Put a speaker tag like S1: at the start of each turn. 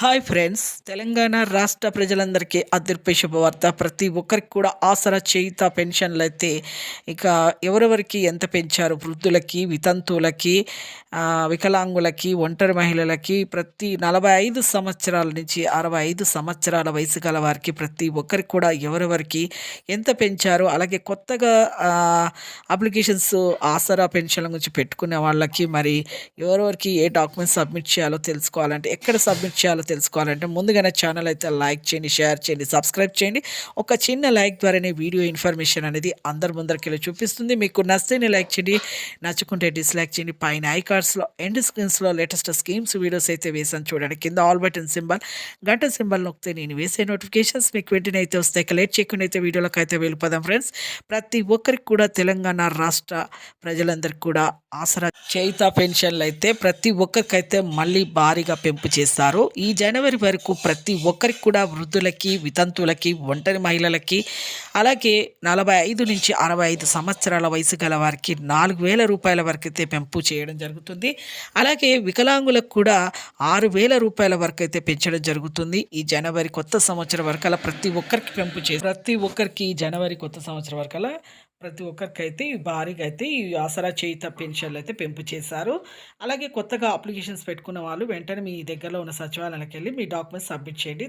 S1: Hi friends Telangana రాష్ట్ర ప్రజలందరికీ అదృశ్య శుభవార్త. ప్రతి ఒక్కరికి కూడా ఆసరా చేయిత పెన్షన్లు అయితే ఇక ఎవరెవరికి ఎంత పెంచారు? వృద్ధులకి వితంతువులకి వికలాంగులకి ఒంటరి మహిళలకి ప్రతి నలభై ఐదు సంవత్సరాల నుంచి అరవై ఐదు సంవత్సరాల వయసు గల వారికి ప్రతి ఒక్కరికి కూడా ఎవరెవరికి ఎంత పెంచారు? అలాగే కొత్తగా అప్లికేషన్స్ ఆసరా పెన్షన్ల గురించి పెట్టుకునే వాళ్ళకి మరి ఎవరెవరికి ఏ డాక్యుమెంట్స్ సబ్మిట్ చేయాలో తెలుసుకోవాలంటే ఎక్కడ సబ్మిట్ చేయాలో తెలుసుకోవాలంటే ముందుగానే ఛానల్ అయితే లైక్ చేయండి షేర్ చేయండి సబ్స్క్రైబ్ చేయండి. ఒక చిన్న లైక్ ద్వారానే వీడియో ఇన్ఫర్మేషన్ అనేది అందరి ముందరికి వెళ్ళి చూపిస్తుంది. మీకు నచ్చితేనే లైక్ చేయండి నచ్చుకుంటే డిస్లైక్ చేయండి. పైన ఐ ఎండ్ స్క్రీన్స్లో లేటెస్ట్ స్కీమ్స్ వీడియోస్ అయితే వేసాను చూడండి. కింద ఆల్ బటన్ సింబల్ గంట సింబల్ నొక్కితే నేను వేసే నోటిఫికేషన్స్ మీకు వెంటనే అయితే వస్తాయి. ఇక లేట్ చేయకుండా అయితే వీడియోలోకి అయితే వెళ్ళిపోదాం ఫ్రెండ్స్ ప్రతి ఒక్కరికి కూడా తెలంగాణ రాష్ట్ర ప్రజలందరికీ కూడా ఆసరా. చేయిత పెన్షన్లు అయితే ప్రతి ఒక్కరికైతే మళ్ళీ భారీగా పెంపు చేస్తారు. ఈ జనవరి వరకు ప్రతి ఒక్కరికి కూడా వృద్ధులకి వితంతువులకి ఒంటరి మహిళలకి అలాగే నలభై ఐదు నుంచి అరవై ఐదు సంవత్సరాల వయసు గల వారికి నాలుగు వేల రూపాయల వరకు అయితే పెంపు చేయడం జరుగుతుంది. అలాగే వికలాంగులకు కూడా ఆరు వేల రూపాయల వరకు అయితే పెంచడం జరుగుతుంది. ఈ జనవరి కొత్త సంవత్సరం వరకల్లా ప్రతి ఒక్కరికి పెంపు చే ప్రతి ఒక్కరికి జనవరి కొత్త సంవత్సరం వరకు అలా ప్రతి ఒక్కరికి అయితే ఈ భారీగా అయితే ఈ ఆసరా చేయిత పెన్షన్లు అయితే పెంపు చేశారు. అలాగే కొత్తగా అప్లికేషన్స్ పెట్టుకున్న వాళ్ళు వెంటనే మీ దగ్గరలో ఉన్న సచివాలయానికి వెళ్ళి మీ డాక్యుమెంట్స్ సబ్మిట్ చేయండి.